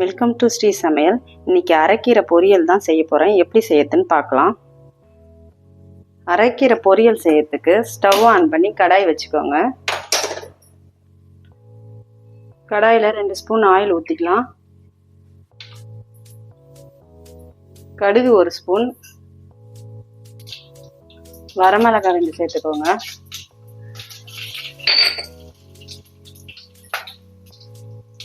Welcome to Sri சமையல் இன்னைக்கு அரைக்கீரை பொரியல் தான் செய்ய போகிறேன் எப்படி செய்யறதுன்னு பார்க்கலாம். அரைக்கீரை பொரியல் செய்யறதுக்கு ஸ்டவ் ஆன் பண்ணி கடாய் வச்சுக்கோங்க. கடாயில் ரெண்டு ஸ்பூன் ஆயில் ஊற்றிக்கலாம் கடுகு ஒரு ஸ்பூன் வரமிளகாய் ரெண்டு சேர்த்துக்கோங்க.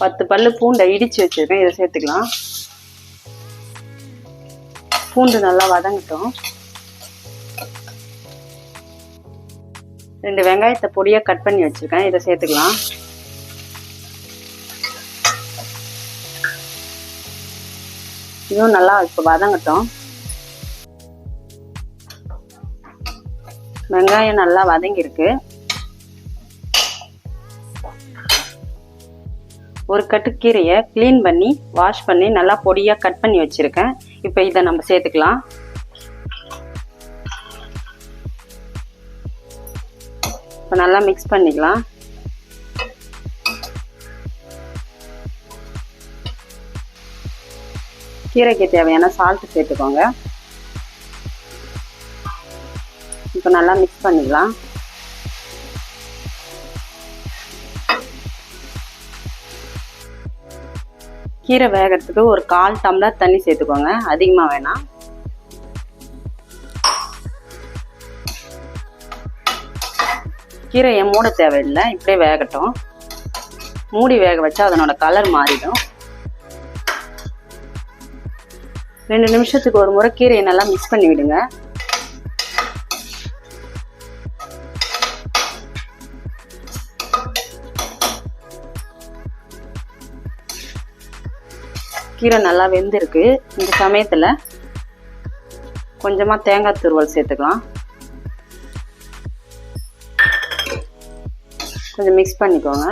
பத்து பல்லு பூண்டை இடிச்சு வச்சிருக்கேன். இதை சேர்த்துக்கலாம். பூண்டு நல்லா வதங்கட்டும். ரெண்டு வெங்காயத்தை பொடியாக கட் பண்ணி வச்சிருக்கேன். இதை சேர்த்துக்கலாம். இதுவும் நல்லா இப்போ வதங்கட்டும். வெங்காயம் நல்லா வதங்கியிருக்கு. ஒரு கட்டு கீரையை க்ளீன் பண்ணி வாஷ் பண்ணி நல்லா பொடியாக கட் பண்ணி வச்சுருக்கேன். இப்போ இதை நம்ம சேர்த்துக்கலாம். இப்போ நல்லா மிக்ஸ் பண்ணிக்கலாம். கீரைக்கு தேவையான சால்ட்டு சேர்த்துக்கோங்க. இப்போ நல்லா மிக்ஸ் பண்ணிக்கலாம். கீரை வேகிறதுக்கு ஒரு கால் டம்ளர் தண்ணி சேர்த்துக்கோங்க. அதிகமாக வேணாம். கீரையை மூட தேவையில்லை இப்படியே வேகட்டும். மூடி வேக வச்சா அதனோட கலர் மாறிடும். ரெண்டு நிமிஷத்துக்கு ஒரு முறை கீரையை நல்லா மிக்ஸ் பண்ணி விடுங்க. கீரை நல்லா வெந்திருக்கு. இந்த சமயத்தில் கொஞ்சமாக தேங்காய் துருவல் சேர்த்துக்கலாம். கொஞ்சம் மிக்ஸ் பண்ணிக்கோங்க.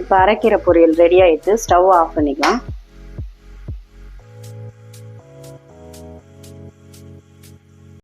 இப்போ அரைக்கீரை பொரியல் ரெடி ஆகிட்டு ஸ்டவ் ஆஃப் பண்ணிக்கலாம்.